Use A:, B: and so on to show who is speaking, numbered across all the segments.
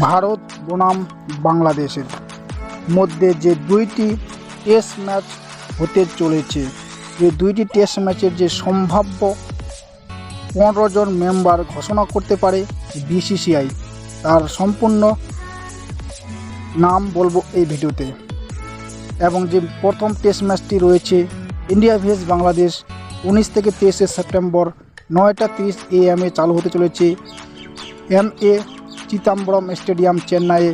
A: ভারত বনাম বাংলাদেশের মধ্যে যে দুইটি টেস্ট ম্যাচ হতে চলেছে, যে দুইটি টেস্ট ম্যাচের যে সম্ভাব্য পনেরো জন মেম্বার ঘোষণা করতে পারে বিসিসিআই তার সম্পূর্ণ নাম বলব এই ভিডিওতে। এবং যে প্রথম টেস্ট ম্যাচটি রয়েছে ইন্ডিয়া ভিএস বাংলাদেশ উনিশ থেকে তেইশে সেপ্টেম্বর নয়টা তিরিশ এএমে চালু হতে চলেছে এম এ চিদাম্বরম স্টেডিয়াম চেন্নাইয়ে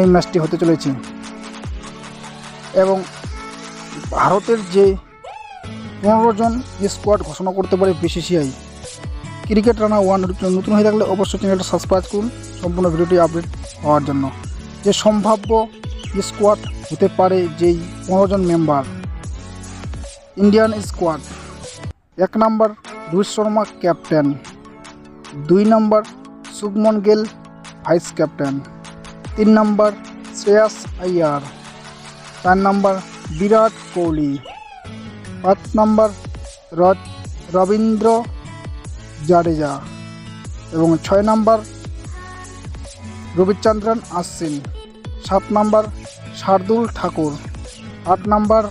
A: এই ম্যাচটি হতে চলেছে। এবং ভারতের যে পনেরো জন স্কোয়াড ঘোষণা করতে পারে বিসিসিআই ক্রিকেট রানা ওয়ান নতুন হয়ে থাকলে অবশ্যই চ্যানেলটা সাবস্ক্রাইব করুন, সম্পূর্ণ ভিডিওটি আপডেট হওয়ার জন্য। যে সম্ভাব্য স্কোয়াড হতে পারে যেই পনেরো জন মেম্বার ইন্ডিয়ান স্কোয়াড এক নম্বর রোহিত শর্মা ক্যাপ্টেন দুই number Shubman Gill vice captain তিন নম্বর শ্রেয়াস আইয়ার চার নম্বর বিরাট কোহলি। পাঁচ নম্বর রবীন্দ্র জাডেজা। এবং ছয় নম্বর রবিচন্দ্রন আশ্বিন। সাত নম্বর শার্দুল ঠাকুর। আট নম্বর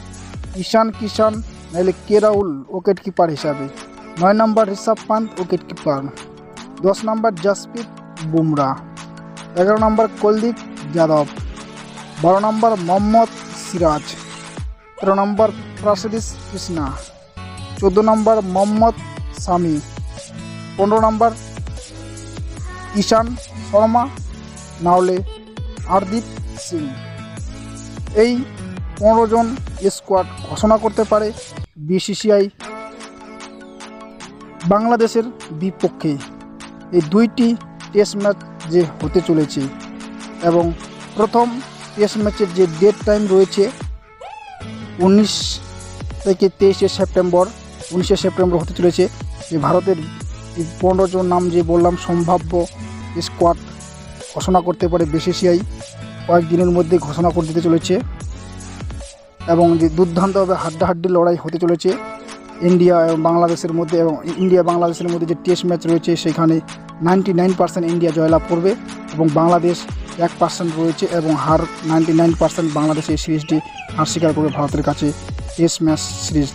A: ঈশান কিষান নাহলে কে রাহুল উইকেট কিপার হিসাবে। নয় নম্বর ঋষভ পান্ত উইকেট কিপার দশ নম্বর জসপ্রীত বুমরা, এগারো নম্বর কুলদীপ যাদব, বারো নম্বর মোহাম্মদ সিরাজ, তেরো নম্বর প্রাসিদিস কৃষ্ণা, চোদ্দ নম্বর মোহাম্মদ সামি, পনেরো নম্বর ঈশান শর্মা নাহলে হারদীপ সিং। এই পনেরো জন স্কোয়াড ঘোষণা করতে পারে বিসিসিআই বাংলাদেশের বিপক্ষে। এই দুইটি টেস্ট ম্যাচ যে হতে চলেছে এবং প্রথম টেস্ট ম্যাচের যে ডেট টাইম রয়েছে উনিশ থেকে তেইশে সেপ্টেম্বর, উনিশে সেপ্টেম্বর হতে চলেছে। যে ভারতের পনেরো জন নাম যে বললাম, সম্ভাব্য স্কোয়াড ঘোষণা করতে পারে বিসিসিআই। কয়েকদিনের মধ্যে ঘোষণা করে দিতে চলেছে এবং যে দুর্দান্তভাবে হাড্ডাহাড্ডি লড়াই হতে চলেছে। ইন্ডিয়া এবং বাংলাদেশের মধ্যে এবং ইন্ডিয়া বাংলাদেশের মধ্যে যে টেস্ট ম্যাচ রয়েছে, সেখানে নাইনটি নাইন পার্সেন্ট ইন্ডিয়া জয়লাভ করবে এবং বাংলাদেশ এক পার্সেন্ট রয়েছে এবং হার নাইনটি নাইন পার্সেন্ট বাংলাদেশ এই সিরিজটি হার স্বীকার করবে ভারতের কাছে টেস্ট ম্যাচ সিরিজ।